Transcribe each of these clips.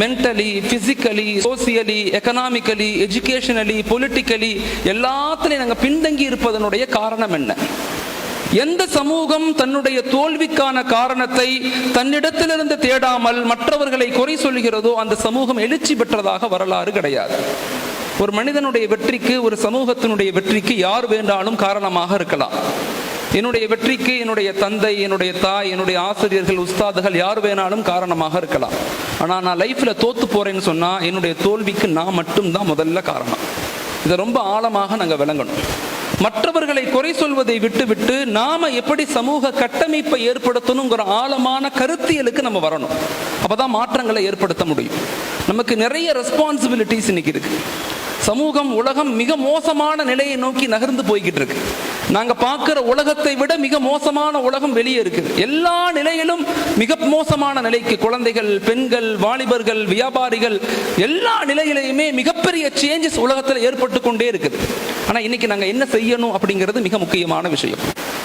Mentally physically socially economically educationally politically எல்லாத்துலையும் நாங்கள் பின்தங்கி இருப்பதனுடைய காரணம் என்ன? எந்த சமூகம் தன்னுடைய தோல்விக்கான காரணத்தை தன்னிடத்திலிருந்து தேடாமல் மற்றவர்களை குறை சொல்கிறதோ அந்த சமூகம் எழுச்சி பெற்றதாக வரலாறு கிடையாது. ஒரு மனிதனுடைய வெற்றிக்கு ஒரு சமூகத்தினுடைய வெற்றிக்கு யார் வேண்டாலும் காரணமாக இருக்கலாம். என்னுடைய வெற்றிக்கு என்னுடைய தந்தை என்னுடைய தாய் என்னுடைய ஆசிரியர்கள் உஸ்தாதுகள் யார் வேணாலும் காரணமாக இருக்கலாம். ஆனால் நான் லைஃப்பில் தோத்து போறேன்னு சொன்னால் என்னுடைய தோல்விக்கு நான் மட்டும்தான் முதல்ல காரணம். இதை ரொம்ப ஆழமாக நாங்கள் விளங்கணும். மற்றவர்களை குறை சொல்வதை விட்டுவிட்டு நாம எப்படி சமூக கட்டமைப்பை ஏற்படுத்தணுங்கிற ஆழமான கருத்தியலுக்கு நம்ம வரணும். அப்பதான் மாற்றங்களை ஏற்படுத்த முடியும். நமக்கு நிறைய ரெஸ்பான்சிபிலிட்டிஸ் இன்னைக்கு இருக்கு. சமூகம் உலகம் மிக மோசமான நிலையை நோக்கி நகர்ந்து போய்கிட்டு இருக்கு. நாங்க பார்க்கிற உலகத்தை விட மிக மோசமான உலகம் வெளியே இருக்குது. எல்லா நிலையிலும் மிக மோசமான நிலைக்கு குழந்தைகள் பெண்கள் வாலிபர்கள் வியாபாரிகள் எல்லா நிலையிலையுமே மிகப்பெரிய சேஞ்சஸ் உலகத்தில் ஏற்பட்டு கொண்டே இருக்குது. ஆனா இன்னைக்கு நாங்க என்ன செய்யணும் அப்படிங்கிறது மிக முக்கியமான விஷயம்.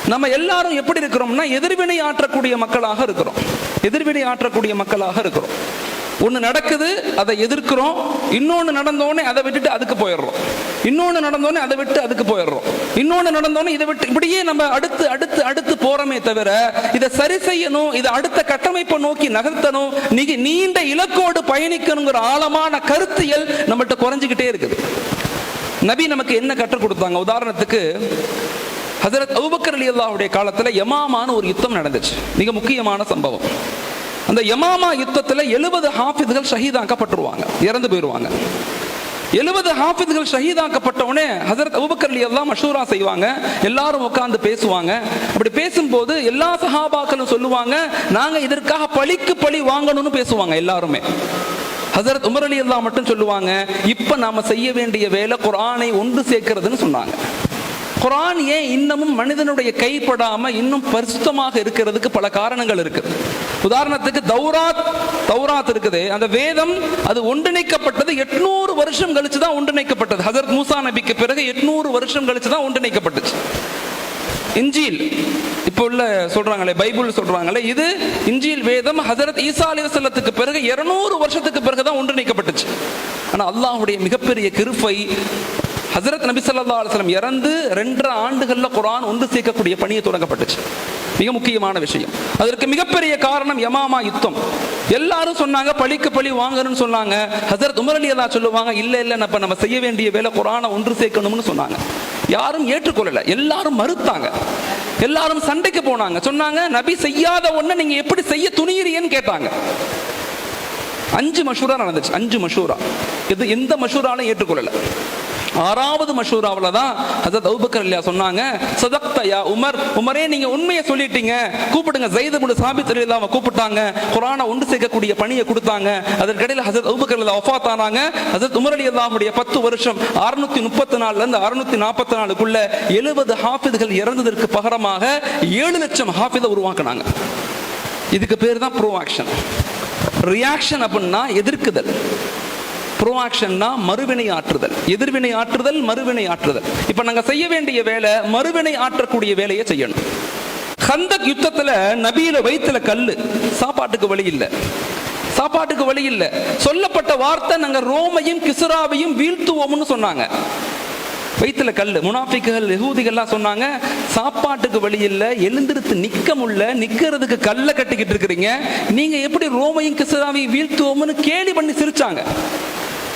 நம்ம எல்லாரும் எப்படி இருக்கிறோம்னா எதிர்வினை ஆற்றக்கூடிய மக்களாக இருக்கிறோம். எதிர்வினை ஆற்றக்கூடிய மக்களாக இருக்கிறோம். ஒன்று நடக்குது அதை எதிர்க்கிறோம். இன்னொன்று நடந்தோடனே அதை விட்டுட்டு அதுக்கு போயிடுறோம். இன்னொன்று நடந்தோடனே அதை விட்டு அதுக்கு போயிடுறோம். இன்னொன்று நடந்தோடனே இதை விட்டு இப்படியே நம்ம அடுத்து அடுத்து அடுத்து போகிறோமே தவிர இதை சரி செய்யணும் இதை அடுத்த கட்டமைப்பை நோக்கி நகர்த்தணும் நீங்க நீண்ட இலக்கோடு பயணிக்கணுங்கிற ஆழமான கருத்தியல் நம்மகிட்ட குறைஞ்சிக்கிட்டே இருக்குது. நபி நமக்கு என்ன கற்றுக் கொடுத்தாங்க? உதாரணத்துக்கு ஹசரத் அவுபக்கர் அலி அல்லாவுடைய காலத்தில் யமாமான்னு ஒரு யுத்தம் நடந்துச்சு. மிக முக்கியமான சம்பவம். அந்த யமாமா யுத்தத்தில் எழுபது ஹாஃபிதுகள் ஷஹீதாக்கப்பட்டுருவாங்க. இறந்து போயிடுவாங்க எழுபது ஹாஃபிதுகள் ஷஹீதாக்கப்பட்ட உடனே ஹசரத் அபுபக்கர் எல்லாம் மஷூரா செய்வாங்க. எல்லாரும் உட்காந்து பேசுவாங்க. அப்படி பேசும்போது எல்லா சஹாபாக்களும் சொல்லுவாங்க நாங்க இதற்காக பழிக்கு பழி வாங்கணும்னு பேசுவாங்க எல்லாருமே. ஹசரத் உமர் அலி அல்லா மட்டும் சொல்லுவாங்க இப்ப நாம செய்ய வேண்டிய வேலை குரானை ஒன்று சேர்க்கிறதுன்னு சொன்னாங்க. குரான் ஏன் இன்னமும் மனிதனுடைய கைப்படாம இன்னும் பரிசுத்தமாக இருக்கிறதுக்கு பல காரணங்கள் இருக்குது உதாரணத்துக்கு தௌராத் தௌராத் இருக்குது. அந்த வேதம் அது ஒன்றிணைக்கப்பட்டது. எட்நூறு வருஷம் கழிச்சு தான் ஒன்றிணைக்கப்பட்டது. ஹசரத் மூசா நபிக்கு பிறகு எட்நூறு வருஷம் கழிச்சு தான் ஒன்றிணைக்கப்பட்டுச்சு. இஞ்சியில் இப்போ உள்ள சொல்றாங்களே பைபிள் சொல்றாங்களே இது இஞ்சியில் வேதம் ஹசரத் ஈசா அலிவசல்லத்துக்கு பிறகு இருநூறு வருஷத்துக்கு பிறகு தான் ஒன்றிணைக்கப்பட்டுச்சு. ஆனால் அல்லாஹுடைய மிகப்பெரிய கிருப்பை ஹசரத் நபி சல்லா அலுவலம் இறந்து ரெண்டரை ஆண்டுகளில் குரான் ஒன்று சேர்க்கக்கூடிய பணியை தொடங்கப்பட்டுச்சு. மிக முக்கியமான விஷயம். அதற்கு மிகப்பெரிய காரணம் யமாமா யுத்தம். எல்லாரும் சொன்னாங்க பழிக்கு பழி வாங்கணும்னு சொன்னாங்க. ஹசரத் உமர் அலி சொல்லுவாங்க இல்லை இல்லை நம்ம நம்ம செய்ய வேண்டிய வேலை குரானை ஒன்று சேர்க்கணும்னு சொன்னாங்க. யாரும் ஏற்றுக்கொள்ளலை. எல்லாரும் மறுத்தாங்க. எல்லாரும் சண்டைக்கு போனாங்க. சொன்னாங்க நபி செய்யாத ஒண்ணை நீங்க எப்படி செய்ய துணியிறீன்னு கேட்டாங்க. அஞ்சு மஷூரா நடந்துச்சு. அஞ்சு மஷூரா இது எந்த மஷூராலும் ஏற்றுக்கொள்ளலை. ஆறாவது மஷூராவில் தான் ஹசரத் அவுபக்கர் இல்லையா சொன்னாங்க சதக்தயா உமர் உமரே நீங்க உண்மையை சொல்லிட்டீங்க. கூப்பிடுங்க. ஜெயிது முடு சாபித் அலில்லாம கூப்பிட்டாங்க. குரானை ஒன்று சேர்க்கக்கூடிய பணியை கொடுத்தாங்க. அதற்கிடையில் ஹசரத் அவுபக்கர் இல்லா ஒஃபாத் ஆனாங்க ஹசரத் உமர் அலி அல்லாஹுடைய பத்து வருஷம் அறுநூத்தி முப்பத்தி நாலுல இருந்து அறுநூத்தி நாற்பத்தி நாலுக்குள்ள எழுபது ஹாஃபிதுகள் இறந்ததற்கு பகரமாக ஏழு லட்சம் ஹாஃபிதை உருவாக்குனாங்க. இதுக்கு பேர் தான் ப்ரோ ஆக்ஷன் ரியாக்ஷன் அப்படின்னா எதிர்க்குதல். ப்ரோ ஆக்ஷன்னா மறுவினை ஆற்றுதல். எதிர்வினை ஆற்றுதல் மறுவினை ஆற்றுதல். இப்போ நாங்கள் செய்ய வேண்டிய வேலை மறுவினை ஆற்றக்கூடிய வேலையை செய்யணும். ஹந்தக் யுத்தத்தில் நபியில வயிற்றுல கல்லு. சாப்பாட்டுக்கு வழி இல்லை. சாப்பாட்டுக்கு வழி இல்லை. சொல்லப்பட்ட வார்த்தை நாங்கள் ரோமையும் கிசுராவையும் வீழ்த்துவோம்னு சொன்னாங்க. வயிற்றுல கல் முனாஃபிக்குகள் எகூதிகள்லாம் சொன்னாங்க சாப்பாட்டுக்கு வழி இல்லை எழுந்திருத்து நிற்க முடியல நிற்கிறதுக்கு கல்லை கட்டிக்கிட்டு இருக்கிறீங்க. நீங்கள் எப்படி ரோமையும் கிசுராவையும் வீழ்த்துவோம்னு கேலி பண்ணி சிரிச்சாங்க.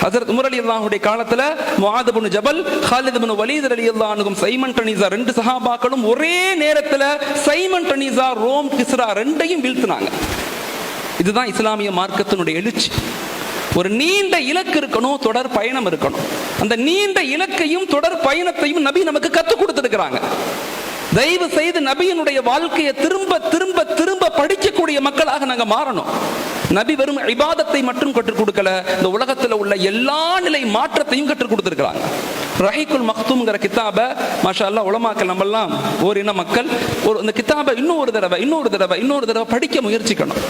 ஹசரத் உமர் அலி அல்லாஹுடைய காலத்துல Muadh ibn Jabal Khalid bin Walid Ali அல்லாஹ்னுக்கும் சைமன் டனிசா ரெண்டு சஹாபாக்களும் ஒரே நேரத்துல சைமன் டனிசா ரோம் கிஸ்ரா ரெண்டையும் வீழ்த்தினாங்க. இதுதான் இஸ்லாமிய மார்க்கத்தினுடைய எழுச்சி. ஒரு நீண்ட இலக்கு இருக்கணும் தொடர் பயணம் இருக்கணும். அந்த நீண்ட இலக்கையும் தொடர் பயணத்தையும் நபி நமக்கு கத்துக் கொடுத்திருக்கிறாங்க. தயவு செய்து நபியினுடைய வாழ்க்கையை திரும்ப திரும்ப திரும்ப படிக்கக்கூடிய மக்களாக நாங்க மாறணும். நபி வெறும் இபாதத்தை மட்டும் கற்றுக் கொடுக்கல இந்த உலகத்துல உள்ள எல்லா நிலை மாற்றத்தையும் கற்றுக் கொடுத்துருக்கிறாங்க. ரஹீக்குல் மக்தூம்ங்கிற கித்தாப மாஷா அல்லாஹ் உலமாக்கள் நம்மெல்லாம் ஒரு இன மக்கள் ஒரு இந்த கித்தாபை இன்னும் ஒரு தடவை இன்னொரு தடவை இன்னொரு தடவை படிக்க முயற்சிக்கணும்.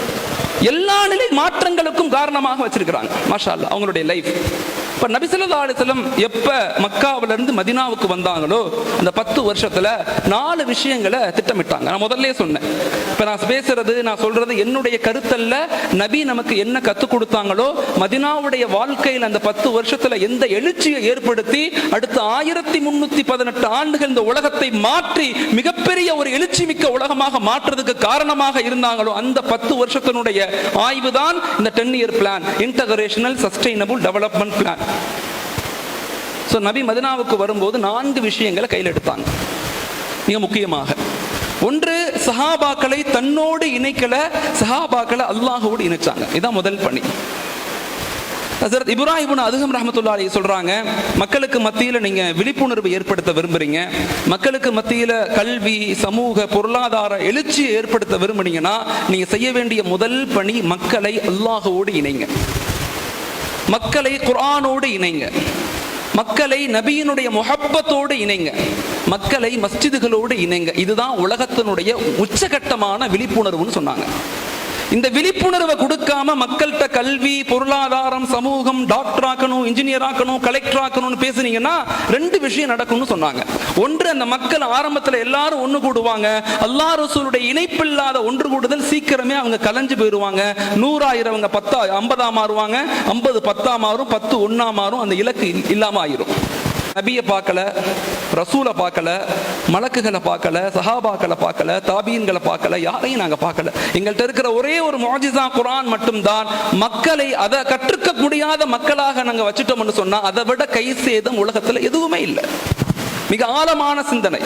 எல்லா நிலை மாற்றங்களுக்கும் காரணமாக வச்சிருக்கிறாங்க மாஷா அவங்களுடைய லைஃப் இப்போ நபிசல்லா ஸல்லல்லாஹு எப்போ மக்காவிலேருந்து மதினாவுக்கு மதீனாவுக்கு வந்தாங்களோ அந்த பத்து வருஷத்தில் நாலு விஷயங்களை திட்டமிட்டாங்க. நான் முதல்ல சொன்னேன். இப்போ நான் பேசுறது நான் சொல்றது என்னுடைய கருத்தல்ல நபி நமக்கு என்ன கற்றுக் கொடுத்தாங்களோ மதினாவுடைய வாழ்க்கையில் அந்த பத்து வருஷத்தில் எந்த எழுச்சியை ஏற்படுத்தி அடுத்த ஆயிரத்தி முன்னூற்றி பதினெட்டு ஆண்டுகள் இந்த உலகத்தை மாற்றி மிகப்பெரிய ஒரு எழுச்சி மிக்க உலகமாக மாற்றுறதுக்கு காரணமாக இருந்தாங்களோ அந்த பத்து வருஷத்தினுடைய ஆய்வு தான் இந்த ten year plan integrational sustainable development plan so நபி மதினாவுக்கு வரும்போது நான்கு விஷயங்களை கையில் எடுத்தாங்க. மிக முக்கியமாக. ஒன்று சஹாபாக்களை தன்னோடு இணைக்கல சஹாபாக்களை அல்லாஹோடு இணைச்சாங்க. இதான் முதல் பணி. ஹசரத் இப்ராஹிம் அதுகம் ரஹமத்துல்லா அலி சொல்றாங்க மக்களுக்கு மத்தியில் நீங்க விழிப்புணர்வு ஏற்படுத்த விரும்புறீங்க மக்களுக்கு மத்தியில் கல்வி சமூக பொருளாதார எழுச்சியை ஏற்படுத்த விரும்புனீங்கன்னா நீங்கள் செய்ய வேண்டிய முதல் பணி மக்களை அல்லாஹோடு இணைங்க. மக்களை குரானோடு இணைங்க. மக்களை நபியினுடைய முகப்பத்தோடு இணைங்க. மக்களை மஸ்ஜிதுகளோடு இணைங்க. இதுதான் உலகத்தினுடைய உச்சகட்டமான விழிப்புணர்வுன்னு சொன்னாங்க. இந்த விழிப்புணர்வை கொடுக்காம மக்கள்கிட்ட கல்வி பொருளாதாரம் சமூகம் டாக்டர் ஆக்கணும் இன்ஜினியர் ஆக்கணும் கலெக்டர் ஆக்கணும்னு பேசுனீங்கன்னா ரெண்டு விஷயம் நடக்கும்னு சொன்னாங்க. ஒன்று அந்த மக்கள் ஆரம்பத்தில் எல்லாரும் ஒன்று கூடுவாங்க. அல்லா ரசூலுடைய இணைப்பில்லாத ஒன்று கூடுதல் சீக்கிரமே அவங்க கலைஞ்சு போயிடுவாங்க. நூறாயிரவங்க பத்தா ஐம்பதா மாறுவாங்க. ஐம்பது பத்தா மாறும் பத்து ஒன்னா மாறும் அந்த இலக்கு இல்லாம ஆயிரும். நபியை பார்க்கல ரசூலை பார்க்கல மலக்குகளை பார்க்கல சஹாபாக்களை பார்க்கல தாபீன்களை பார்க்கல யாரையும் நாங்கள் பார்க்கல. எங்கள்கிட்ட இருக்கிற ஒரே ஒரு மோஜிசா குரான் மட்டும்தான். மக்களை அதை கற்றுக்க முடியாத மக்களாக நாங்கள் வச்சுட்டோம்னு சொன்னால் அதை விட கை சேதம் உலகத்தில் எதுவுமே இல்லை. மிக ஆழமான சிந்தனை.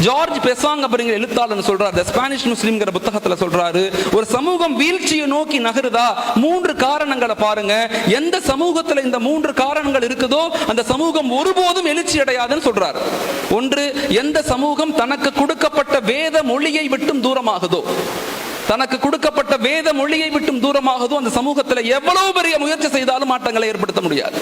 ஜார்ஜ் பெசாங் அப்படிங்கிற எழுத்தாளர் சொல்றாரு. ஸ்பானிஷ் முஸ்லீம்ங்கிற புத்தகத்துல சொல்றாரு ஒரு சமூகம் வீழ்ச்சியை நோக்கி நகருதா? மூன்று காரணங்களை பாருங்க. எந்த சமூகத்துல இந்த மூன்று காரணங்கள் இருக்குதோ அந்த சமூகம் ஒருபோதும் எழுச்சி அடையாதுன்னு சொல்றாரு. ஒன்று எந்த சமூகம் தனக்கு கொடுக்கப்பட்ட வேத மொழியை விட்டும் தூரமாகுதோ? தனக்கு கொடுக்கப்பட்ட வேத மொழியை விட்டும் தூரமாகுதோ? அந்த சமூகத்துல எவ்வளவு பெரிய முயற்சி செய்தாலும் மாற்றங்களை ஏற்படுத்த முடியாது.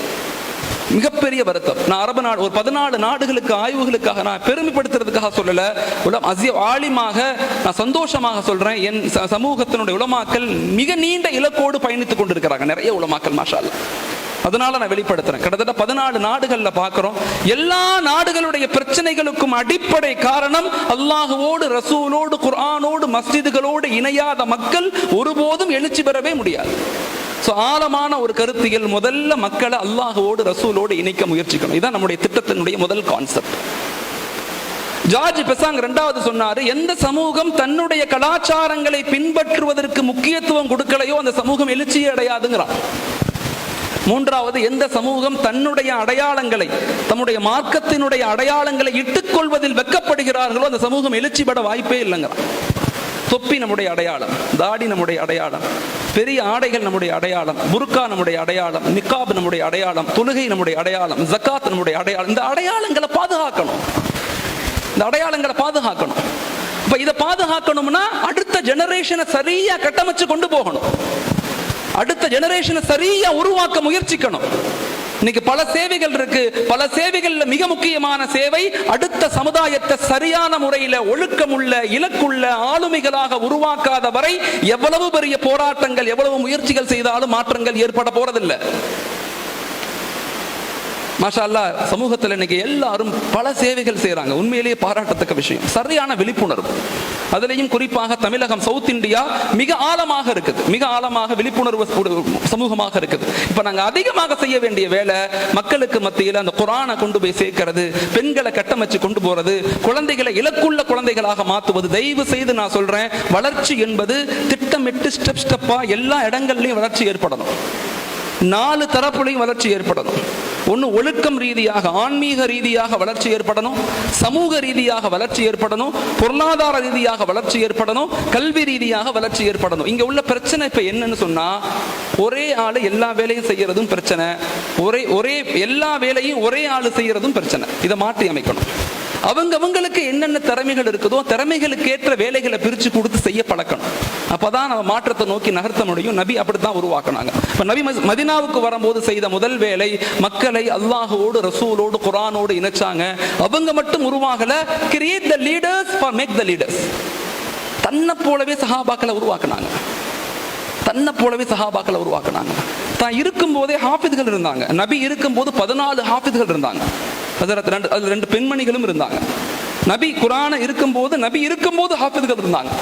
மிகப்பெரிய வருத்தம். நான் அரபு நாடு ஒரு பதினாலு நாடுகளுக்கு ஆய்வுகளுக்காக நான் பெருமைப்படுத்துறதுக்காக சொல்லல. உலம் அசிய ஆலிமாக நான் சந்தோஷமாக சொல்றேன். என் சமூகத்தினுடைய உலமாக்கள் மிக நீண்ட இலக்கோடு பயணித்துக் கொண்டிருக்கிறாங்க. நிறைய உலமாக்கள் மாஷால் அதனால நான் வெளிப்படுத்துறேன். கிட்டத்தட்ட பதினாலு நாடுகள்ல பார்க்குறோம் எல்லா நாடுகளுடைய பிரச்சனைகளுக்கும் அடிப்படை காரணம் அல்லாஹுவோடு ரசூலோடு குர்ஆனோடு மஸ்ஜிதுகளோடு இணையாத மக்கள் ஒருபோதும் எழுச்சி பெறவே முடியாது. ஸோ ஆழமான ஒரு கருத்தியல் முதல்ல மக்களை அல்லாஹோடு ரசூலோடு இணைக்க முயற்சிக்கணும். இதுதான் நம்முடைய திட்டத்தினுடைய முதல் கான்செப்ட் ஜார்ஜ் பெசாங் ரெண்டாவது சொன்னாரு எந்த சமூகம் தன்னுடைய கலாச்சாரங்களை பின்பற்றுவதற்கு முக்கியத்துவம் கொடுக்கலையோ அந்த சமூகம் எழுச்சி அடையாதுங்கிறான். மூன்றாவது எந்த சமூகம் தன்னுடைய அடையாளங்களை தம்முடைய மார்க்கத்தினுடைய அடையாளங்களை இட்டுக்கொள்வதில் வெக்கப்படுகிறார்களோ அந்த சமூகம் எழுச்சி வாய்ப்பே இல்லைங்கிறான். தொப்பி நம்முடைய அடையாளம் தாடி நம்முடைய அடையாளம் பெரிய ஆடைகள் நம்முடைய அடையாளம் புர்கா நம்முடைய அடையாளம் நிக்காப் நம்முடைய அடையாளம் தொழுகை நம்முடைய அடையாளம் ஜக்காத் நம்முடைய அடையாளம். இந்த அடையாளங்களை பாதுகாக்கணும். இந்த அடையாளங்களை பாதுகாக்கணும். இப்ப இதை பாதுகாக்கணும்னா அடுத்த ஜெனரேஷனை சரியா கட்டமைச்சு கொண்டு போகணும். அடுத்த ஜெனரேஷனை சரியா உருவாக்க முயற்சிக்கணும். இன்னைக்கு பல சேவைகள் இருக்கு. பல சேவைகள்ல மிக முக்கியமான சேவை அடுத்த சமுதாயத்தை சரியான முறையில ஒழுக்கமுள்ள இலக்குள்ள ஆளுமைகளாக உருவாக்காத வரை எவ்வளவு பெரிய போராட்டங்கள் எவ்வளவு முயற்சிகள் செய்தாலும் மாற்றங்கள் ஏற்பட போறதில்லை. மாஷா சமூகத்தில் இன்னைக்கு எல்லாரும் பல சேவைகள் செய்கிறாங்க உண்மையிலேயே பாராட்டத்தக்க விஷயம். சரியான விழிப்புணர்வு. அதுலேயும் குறிப்பாக தமிழகம் சவுத் இந்தியா மிக ஆழமாக இருக்குது. மிக ஆழமாக விழிப்புணர்வு சமூகமாக இருக்குது. இப்போ நாங்கள் அதிகமாக செய்ய வேண்டிய வேலை மக்களுக்கு மத்தியில் அந்த குரானை கொண்டு போய் சேர்க்கிறது பெண்களை கட்டமைச்சு கொண்டு போறது குழந்தைகளை இலக்குள்ள குழந்தைகளாக மாற்றுவது தயவு செய்து நான் சொல்றேன் வளர்ச்சி என்பது திட்டமிட்டு ஸ்டெப் ஸ்டெப்பாக எல்லா இடங்கள்லையும் வளர்ச்சி ஏற்படணும். நாலு தரப்புலையும் வளர்ச்சி ஏற்படணும். ஒன்று ஒழுக்கம் ரீதியாக ஆன்மீக ரீதியாக வளர்ச்சி ஏற்படணும் சமூக ரீதியாக வளர்ச்சி ஏற்படணும் பொருளாதார ரீதியாக வளர்ச்சி ஏற்படணும் கல்வி ரீதியாக வளர்ச்சி ஏற்படணும். இங்கே உள்ள பிரச்சனை இப்போ என்னன்னு சொன்னால் ஒரே ஆள் எல்லா வேலையும் செய்யறதும் பிரச்சனை. ஒரே ஒரே எல்லா வேலையும் ஒரே ஆள் செய்யறதும் பிரச்சனை. இதை மாற்றி அமைக்கணும். அவங்க அவங்களுக்கு என்னென்ன திறமைகள் இருக்குதோ திறமைகளுக்கு ஏற்ற வேலைகளை பிரித்து கொடுத்து செய்ய பழக்கணும். அப்பதான் நம்ம மாற்றத்தை நோக்கி நகர்த்த முடியும். நபி அப்படித்தான் உருவாக்குனாங்க. இப்போ நபி மஸ்- வரும்போது செய்த முதல் வேலை மக்களை அல்லாஹோடு ரசூலோடு குரானோடு இணைச்சாங்க. அவங்க மட்டும் உருவாகல create the leaders for make the leaders தன்னை போலவே சஹாபாக்களை உருவாக்குனாங்க. தன்னை போலவே சஹாபாக்களை உருவாக்குனாங்க. தான் இருக்கும்போதே ஹாஃபிதுகள் இருந்தாங்க. நபி இருக்கும்போது பதினாலு ஹாஃபிதுகள் இருந்தாங்க. ரெண்டு அதுல ரெண்டு பெண்மணிகளும் இருந்தாங்க. நபி குரான இருக்கும்போது நபி இருக்கும்போது ஹாஃபிதுகள் இருந்தாங்க.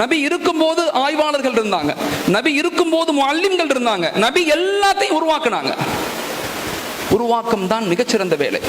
நபி இருக்கும்போது ஆய்வாளர்கள் இருந்தாங்க. நபி இருக்கும்போது மல்லிம்கள் இருந்தாங்க. நபி எல்லாத்தையும் உருவாக்குனாங்க. உருவாக்கம் தான் மிகச்சிறந்த வேலை.